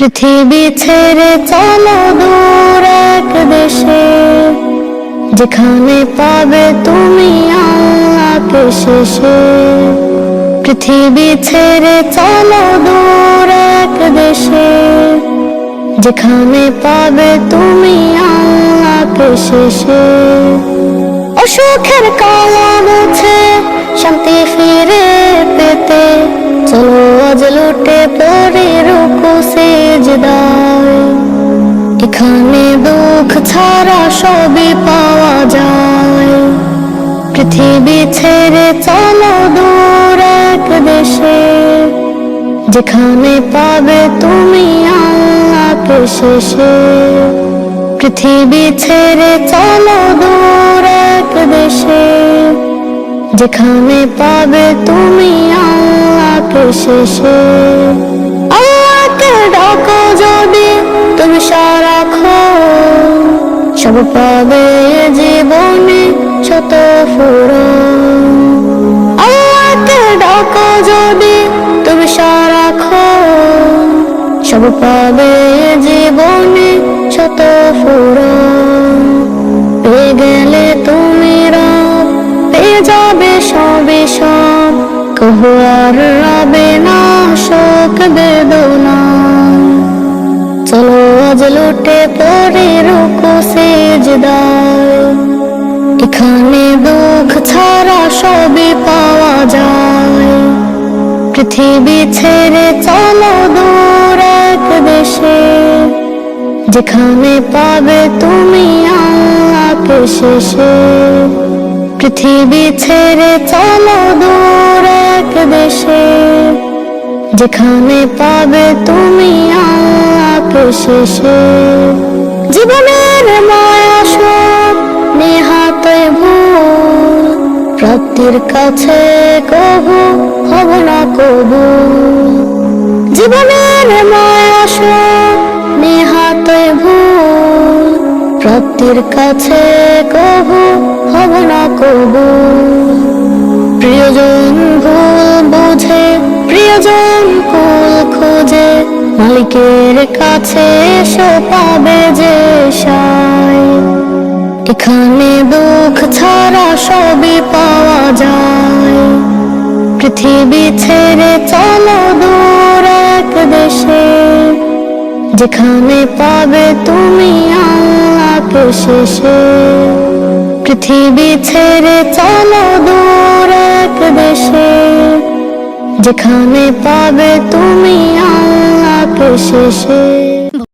পৃথিবী ছেড়ে চলো দূর এক দেশে। যেখানে পাবে তুমি আল্লাহকে শেষে। পৃথিবী ছেড়ে চলো দূর এক দেশে। যেখানে পাবে তুমি আল্লাহকে শেষে। অসুখের কালা মুছে শান্তি ফিরে পেতে। চলো আজ লুটে পড়ে এখানে দুঃখ ছাড়া সবই পাওয়া যায়। পৃথিবী ছেড়ে চলো দূর এক দেশে। যেখানে পাবে তুমি আল্লাহকে শেষে। পৃথিবী ছেড়ে চলো দূর এক দেশে। যেখানে পাবে তুমি আল্লাহকে শেষে। আল্লাহকে ডাকো যদি তুমি সারাখো সব পাবে জীবনে শত ফুরন। যদি তুমি সারাখো সব পাবে জীবনে শত ফুরন। পেয়ে গেলে তুমি রব, পেয়ে যাবে সবে সব। আজ লুটে পড়ে রুকু সেজদায়। এখানে দুঃখ ছাড়া সবই পাওয়া যায়। পৃথিবী ছেড়ে চলো দূর এক দেশে। যেখানে পাবে তুমি আল্লাহকে শেষে। পৃথিবী ছেড়ে চলো দূর এক দেশে। যেখানে পাবে তুমি আল্লাহকে শেষে। জীবনের মায়া সব নেহাতে ভুল প্রাপ্তির কাছে কবু হব না কবু। জীবনের মায়া সব নেহাতে ভুল প্রাপ্তির কাছে কবু হব না কবু। প্রিয়জন ভুল বুঝে, প্রিয়জন কুল খোঁজে। মালিকের কাছে এসো পাবে যে এখানে দুঃখ ছাড়া সবই পাওয়া যায়। পৃথিবী ছেড়ে চলো দূর এক দেশে। যেখানে পাবে তুমি আল্লাহকে শেষে। পৃথিবী ছেড়ে চলো দূর এক দেশে। যেখানে পাবে তুমি আল্লাহকে শেষে।